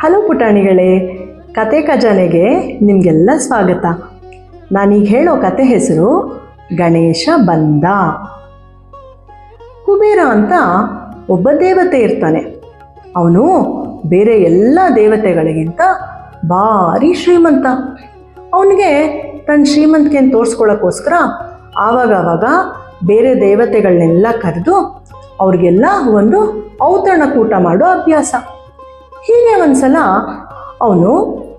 Hello ಪುಟಾಣಿಗಳೇ, ಕತೆ ಖಜಾನೆಗೆ ನಿಮಗೆಲ್ಲ ಸ್ವಾಗತ. ನಾನೀಗ ಹೇಳೋ ಕತೆ ಹೆಸರು ಗಣೇಶ ಬಂದ. ಕುಬೇರ ಅಂತ ಒಬ್ಬ ದೇವತೆ ಇರ್ತಾನೆ. ಅವನು ಬೇರೆ ಎಲ್ಲ ದೇವತೆಗಳಿಗಿಂತ ಭಾರಿ ಶ್ರೀಮಂತ. ಅವನಿಗೆ ತನ್ನ ಶ್ರೀಮಂತಿಕೆಯನ್ನು ತೋರಿಸ್ಕೊಳ್ಳೋಕ್ಕೋಸ್ಕರ ಆವಾಗ ಆವಾಗ ಬೇರೆ ದೇವತೆಗಳನ್ನೆಲ್ಲ ಕರೆದು ಅವ್ರಿಗೆಲ್ಲ ಒಂದು ಔತಣಕೂಟ ಮಾಡೋ ಅಭ್ಯಾಸ. ಹೀಗೆ ಒಂದ್ಸಲ ಅವನು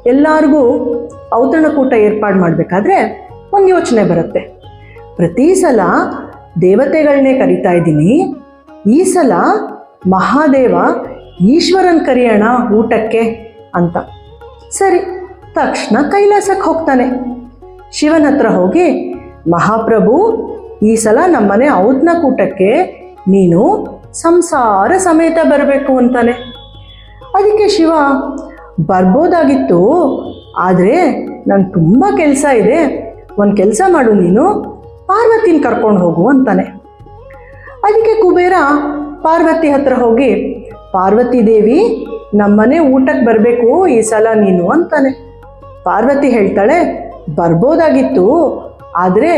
ಎಲ್ಲರಿಗೂ ಔತಣಕೂಟ ಏರ್ಪಾಡು ಮಾಡಬೇಕಾದ್ರೆ ಒಂದು ಯೋಚನೆ ಬರುತ್ತೆ. ಪ್ರತಿ ಸಲ ದೇವತೆಗಳನ್ನೇ ಕರಿತಾ ಇದ್ದೀನಿ. ಈ ಸಲ ಮಹಾದೇವ ಈಶ್ವರನ್ ಕರೆಯೋಣ ಊಟಕ್ಕೆ ಅಂತ. ಸರಿ, ತಕ್ಷಣ ಕೈಲಾಸಕ್ಕೆ ಹೋಗ್ತಾನೆ. ಶಿವನ ಹತ್ರ ಹೋಗಿ, ಮಹಾಪ್ರಭು, ಈ ಸಲ ನಮ್ಮನೆ ಔತಣಕೂಟಕ್ಕೆ ನೀನು ಸಂಸಾರ ಸಮೇತ ಬರಬೇಕು ಅಂತಾನೆ. ಅದಕ್ಕೆ ಶಿವ, ಬರ್ಬೋದಾಗಿತ್ತು, ಆದರೆ ನಂಗೆ ತುಂಬ ಕೆಲಸ ಇದೆ. ಒಂದು ಕೆಲಸ ಮಾಡು ನೀನು, ಪಾರ್ವತಿನ ಕರ್ಕೊಂಡು ಹೋಗು ಅಂತಾನೆ. ಅದಕ್ಕೆ ಕುಬೇರ ಪಾರ್ವತಿ ಹತ್ರ ಹೋಗಿ, ಪಾರ್ವತಿ ದೇವಿ, ನಮ್ಮನೆ ಊಟಕ್ಕೆ ಬರಬೇಕು ಈ ಸಲ ನೀನು ಅಂತಾನೆ. ಪಾರ್ವತಿ ಹೇಳ್ತಾಳೆ, ಬರ್ಬೋದಾಗಿತ್ತು, ಆದರೆ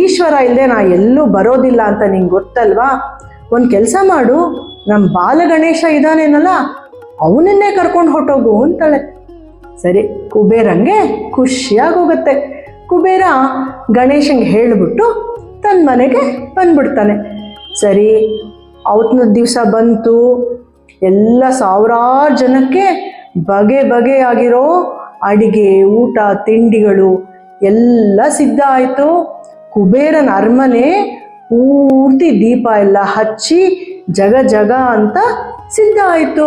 ಈಶ್ವರ ಇಲ್ಲದೆ ನಾ ಎಲ್ಲೂ ಬರೋದಿಲ್ಲ ಅಂತ ನಿಂಗೆ ಗೊತ್ತಲ್ವಾ? ಒಂದು ಕೆಲಸ ಮಾಡು ನಮ್ಮ ಬಾಲಗಣೇಶ ಇದ್ದಾನೇನಲ್ಲ ಅವನನ್ನೇ ಕರ್ಕೊಂಡು ಹೊಟ್ಟೋಗು ಅಂತಾಳೆ. ಸರಿ, ಕುಬೇರಂಗೆ ಖುಷಿಯಾಗಿ ಹೋಗುತ್ತೆ ಕುಬೇರ ಗಣೇಶಂಗೆ ಹೇಳಿಬಿಟ್ಟು ತನ್ನ ಮನೆಗೆ ಬಂದ್ಬಿಡ್ತಾನೆ. ಸರಿ ಅವತ್ತಿನ ದಿವಸ ಬಂತು. ಎಲ್ಲ ಸಾವಿರಾರು ಜನಕ್ಕೆ ಬಗೆ ಬಗೆಯಾಗಿರೋ ಅಡಿಗೆ, ಊಟ, ತಿಂಡಿಗಳು ಎಲ್ಲ ಸಿದ್ಧ ಆಯಿತು. ಕುಬೇರನ ಅರಮನೆ ಪೂರ್ತಿ ದೀಪ ಎಲ್ಲ ಹಚ್ಚಿ ಜಗ ಜಗ ಅಂತ ಸಿದ್ಧ ಆಯಿತು.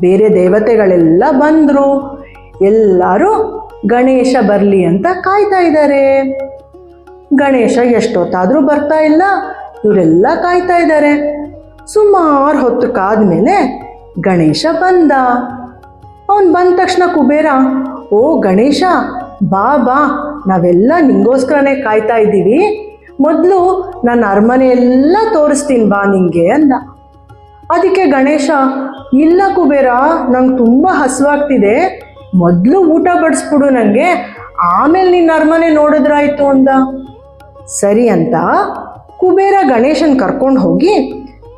ಬೇರೆ ದೇವತೆಗಳೆಲ್ಲ ಬಂದರು. ಎಲ್ಲರೂ ಗಣೇಶ ಬರಲಿ ಅಂತ ಕಾಯ್ತಾ ಇದ್ದಾರೆ. ಗಣೇಶ ಎಷ್ಟೊತ್ತಾದರೂ ಬರ್ತಾ ಇಲ್ಲ. ಇವರೆಲ್ಲ ಕಾಯ್ತಾ ಇದ್ದಾರೆ. ಸುಮಾರು ಹೊತ್ತು ಕಾದ್ಮೇಲೆ ಗಣೇಶ ಬಂದ. ಅವನು ಬಂದ ತಕ್ಷಣ ಕುಬೇರ, ಓ ಗಣೇಶ, ಬಾ ಬಾ. ನಾವೆಲ್ಲ ನಿಂಗೋಸ್ಕರನೇ ಕಾಯ್ತಾ ಇದ್ದೀವಿ. ಮೊದಲು ನನ್ನ ಅರಮನೆ ಎಲ್ಲ ತೋರಿಸ್ತೀನಿ ಬಾ ನಿಂಗೆ ಅಂದ. ಅದಕ್ಕೆ ಗಣೇಶ ಇಲ್ಲ ಕುಬೇರ, ನಂಗೆ ತುಂಬ ಹಸುವಾಗ್ತಿದೆ. ಮೊದಲು ಊಟ ಬಡಿಸ್ಬಿಡು ನನಗೆ ಆಮೇಲೆ ನಿನ್ನ ಅರಮನೆ ನೋಡಿದ್ರಾಯ್ತು ಅಂದ. ಸರಿ ಅಂತ ಕುಬೇರ ಗಣೇಶನ್ ಕರ್ಕೊಂಡು ಹೋಗಿ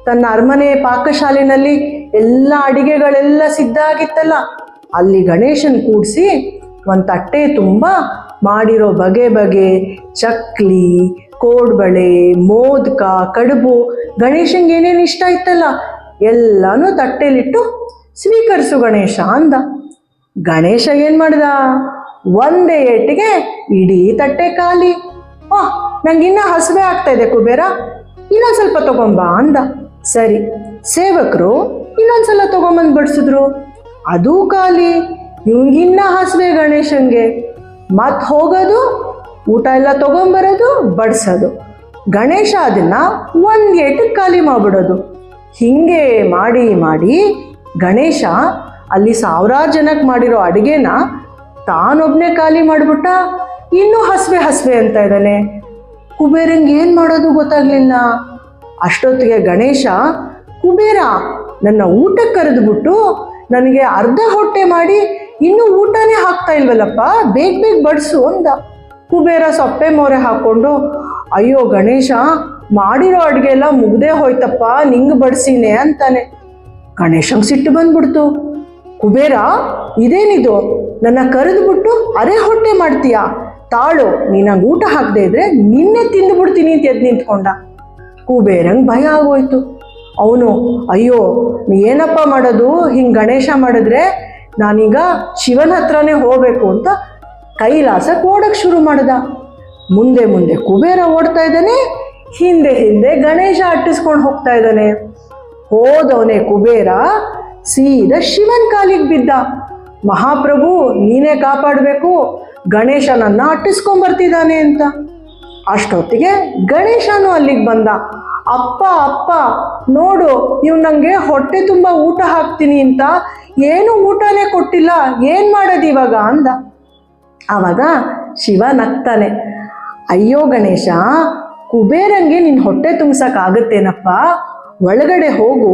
ತನ್ನ ಅರಮನೆ ಪಾಕಶಾಲೆನಲ್ಲಿ ಎಲ್ಲ ಅಡಿಗೆಗಳೆಲ್ಲ ಸಿದ್ಧ ಆಗಿತ್ತಲ್ಲ ಅಲ್ಲಿ ಗಣೇಶನ್ ಕೂಡಿಸಿ ಒಂದು ತಟ್ಟೆ ತುಂಬ ಮಾಡಿರೋ ಬಗೆ ಬಗೆ ಚಕ್ಲಿ, ಕೋಡ್ಬಳೆ, ಮೋದಕ, ಕಡುಬು, ಗಣೇಶನ್ಗೆ ಏನೇನು ಇಷ್ಟ ಇತ್ತಲ್ಲ ಎಲ್ಲನೂ ತಟ್ಟೆಲಿಟ್ಟು ಸ್ವೀಕರಿಸು ಗಣೇಶ ಅಂದ. ಗಣೇಶ ಏನು ಮಾಡ್ದ? ಒಂದೇ ಏಟಿಗೆ ಇಡೀ ತಟ್ಟೆ ಖಾಲಿ. ಓ ನಂಗೆ ಇನ್ನೂ ಹಸಿವೆ ಆಗ್ತಾ ಇದೆ ಕುಬೇರ, ಇನ್ನೊಂದು ಸ್ವಲ್ಪ ತಗೊಂಬಾ ಅಂದ. ಸರಿ, ಸೇವಕರು ಇನ್ನೊಂದ್ಸಲ ತಗೊಂಬಂದು ಬಡಿಸಿದ್ರು ಅದೂ ಖಾಲಿ ಇವಂಗಿನ್ನ ಹಸಿವೆ ಗಣೇಶಂಗೆ. ಮತ್ ಹೋಗೋದು, ಊಟ ಎಲ್ಲ ತಗೊಂಬರೋದು ಬಡಿಸೋದು. ಗಣೇಶ ಅದನ್ನ ಒಂದು ಏಟಿಗೆ ಖಾಲಿ ಮಾಡ್ಬಿಡೋದು. ಹಿಂಗೆ ಮಾಡಿ ಮಾಡಿ ಗಣೇಶ ಅಲ್ಲಿ ಸಾವಿರಾರು ಜನಕ್ಕೆ ಮಾಡಿರೋ ಅಡುಗೆನ ತಾನೊಬ್ಬನೇ ಖಾಲಿ ಮಾಡಿಬಿಟ್ಟ, ಇನ್ನೂ ಹಸ್ವೆ ಹಸ್ವೆ ಅಂತ ಇದ್ದಾನೆ. ಕುಬೇರಂಗೆ ಏನು ಮಾಡೋದು ಗೊತ್ತಾಗ್ಲಿಲ್ಲ. ಅಷ್ಟೊತ್ತಿಗೆ ಗಣೇಶ, ಕುಬೇರ, ನನ್ನ ಊಟಕ್ಕೆ ಕರೆದುಬಿಟ್ಟು ನನಗೆ ಅರ್ಧ ಹೊಟ್ಟೆ ಮಾಡಿ ಇನ್ನೂ ಊಟನೇ ಹಾಕ್ತಾ ಇಲ್ವಲ್ಲಪ್ಪ, ಬೇಗ ಬೇಗ ಬಡಿಸು ಅಂದ. ಕುಬೇರ ಸೊಪ್ಪೆ ಮೊರೆ ಹಾಕ್ಕೊಂಡು ಅಯ್ಯೋ ಗಣೇಶ ಮಾಡಿರೋ ಅಡುಗೆ ಎಲ್ಲ ಮುಗ್ದೇ ಹೋಯ್ತಪ್ಪ, ನಿಂಗೆ ಬಡಿಸಿನೆ ಅಂತಾನೆ. ಗಣೇಶಂಗೆ ಸಿಟ್ಟು ಬಂದ್ಬಿಡ್ತು. ಕುಬೇರ, ಇದೇನಿದು? ನನ್ನ ಕರೆದುಬಿಟ್ಟು ಅರೆ ಹೊಟ್ಟೆ ಮಾಡ್ತೀಯಾ? ತಾಳು, ನೀನಂಗೆ ಊಟ ಹಾಕದೇ ಇದ್ರೆ ನಿನ್ನೆ ತಿಂದುಬಿಡ್ತೀನಿ ಅಂತ ಎದ್ದು ನಿಂತ್ಕೊಂಡ. ಕುಬೇರಂಗೆ ಭಯ ಆಗೋಯ್ತು. ಅವನು, ಅಯ್ಯೋ, ನೀ ಏನಪ್ಪ ಮಾಡೋದು? ಹಿಂಗೆ ಗಣೇಶ ಮಾಡಿದ್ರೆ ನಾನೀಗ ಶಿವನ ಹತ್ರನೇ ಹೋಗಬೇಕು ಅಂತ ಕೈಲಾಸಕ್ಕೆ ಓಡಕ್ಕೆ ಶುರು ಮಾಡ್ದ. ಮುಂದೆ ಮುಂದೆ ಕುಬೇರ ಓಡ್ತಾ ಇದ್ದಾನೆ ಹಿಂದೆ ಹಿಂದೆ ಗಣೇಶ ಅಟ್ಟಿಸ್ಕೊಂಡು ಹೋಗ್ತಾ ಇದ್ದಾನೆ. ಹೋದವನೇ ಕುಬೇರ, ಸೀದ ಶಿವನ್ ಕಾಲಿಗೆ ಬಿದ್ದ. ಮಹಾಪ್ರಭು, ನೀನೇ ಕಾಪಾಡಬೇಕು, ಗಣೇಶನನ್ನ ಅಟ್ಟಿಸ್ಕೊಂಬರ್ತಿದ್ದಾನೆ ಅಂತ. ಅಷ್ಟೊತ್ತಿಗೆ ಗಣೇಶನು ಅಲ್ಲಿಗೆ ಬಂದ. ಅಪ್ಪ ಅಪ್ಪ, ನೋಡು ಇವ್ ನಂಗೆ ಹೊಟ್ಟೆ ತುಂಬ ಊಟ ಹಾಕ್ತೀನಿ ಅಂತ. ಏನು ಊಟನೇ ಕೊಟ್ಟಿಲ್ಲ, ಏನು ಮಾಡೋದು ಇವಾಗ ಅಂದ. ಆವಾಗ ಶಿವ ನಗ್ತಾನೆ. ಅಯ್ಯೋ ಗಣೇಶ ಕುಬೇರಂಗೆ ನಿನ್ನ ಹೊಟ್ಟೆ ತುಂಬ್ಸಕ್ಕಾಗತ್ತೇನಪ್ಪ ಒಳಗಡೆ ಹೋಗು,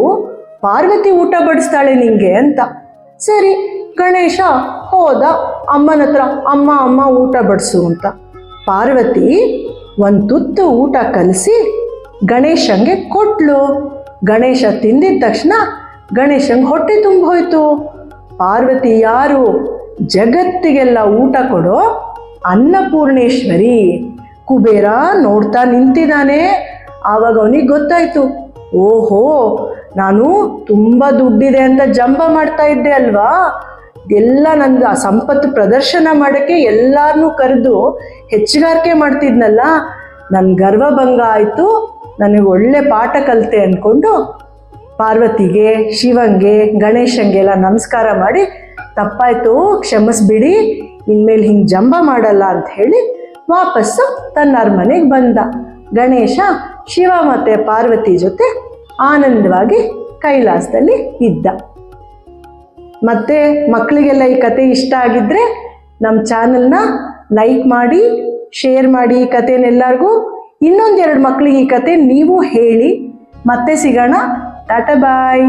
ಪಾರ್ವತಿ ಊಟ ಬಡಿಸ್ತಾಳೆ ನಿಂಗೆ ಅಂತ. ಸರಿ, ಗಣೇಶ, ಹೋದ, ಅಮ್ಮನ ಹತ್ರ ಅಮ್ಮ ಅಮ್ಮ ಊಟ ಬಡಿಸು ಅಂತ. ಪಾರ್ವತಿ ಒಂದು ತುತ್ತು ಊಟ ಕಲಿಸಿ ಗಣೇಶಂಗೆ ಕೊಟ್ಲು. ಗಣೇಶ ತಿಂದಿದ ತಕ್ಷಣ ಗಣೇಶಂಗೆ ಹೊಟ್ಟೆ ತುಂಬ ಹೋಯ್ತು ಪಾರ್ವತಿ ಯಾರು ಜಗತ್ತಿಗೆಲ್ಲ ಊಟ ಕೊಡೋ ಅನ್ನಪೂರ್ಣೇಶ್ವರಿ. ಕುಬೇರ ನೋಡ್ತಾ ನಿಂತಿದ್ದಾನೆ. ಆವಾಗ ಅವನಿಗೆ ಗೊತ್ತಾಯ್ತು, ಓಹೋ, ನಾನು ತುಂಬ ದುಡ್ಡಿದೆ ಅಂತ ಜಂಬ ಮಾಡ್ತಾ ಇದ್ದೆ ಅಲ್ವಾ? ಎಲ್ಲ ನಂದು ಆ ಸಂಪತ್ತು ಪ್ರದರ್ಶನ ಮಾಡೋಕ್ಕೆ ಎಲ್ಲರನ್ನೂ ಕರೆದು ಹೆಚ್ಚುಗಾರಿಕೆ ಮಾಡ್ತಿದ್ನಲ್ಲ? ನನ್ನ ಗರ್ವಭಂಗ ಆಯಿತು, ನನಗೆ ಒಳ್ಳೆ ಪಾಠ ಕಲಿತೆ ಅಂದ್ಕೊಂಡು ಪಾರ್ವತಿಗೆ, ಶಿವಂಗೆ ಗಣೇಶಂಗೆಲ್ಲ ನಮಸ್ಕಾರ ಮಾಡಿ, ತಪ್ಪಾಯ್ತು, ಕ್ಷಮಿಸ್ಬಿಡಿ, ಇನ್ಮೇಲೆ ಹಿಂಗೆ ಜಂಬ ಮಾಡಲ್ಲ ಅಂತ ಹೇಳಿ ವಾಪಸ್ಸು ತನ್ನ ಅರಮನೆಗೆ ಬಂದ. ಗಣೇಶ ಶಿವ ಮತ್ತು ಪಾರ್ವತಿ ಜೊತೆ ಆನಂದವಾಗಿ ಕೈಲಾಸದಲ್ಲಿ ಇದ್ದ. ಮತ್ತೆ ಮಕ್ಕಳಿಗೆಲ್ಲ ಈ ಕತೆ ಇಷ್ಟ ಆಗಿದ್ರೆ ನಮ್ಮ ಚಾನಲ್ನ ಲೈಕ್ ಮಾಡಿ, ಶೇರ್ ಮಾಡಿ ಈ ಕಥೆನೆಲ್ಲರಿಗೂ ಇನ್ನೊಂದೆರಡು ಮಕ್ಕಳಿಗೆ ಈ ಕತೆ ನೀವು ಹೇಳಿ. ಮತ್ತೆ ಸಿಗೋಣ. ಟಾಟಾ ಬಾಯ್.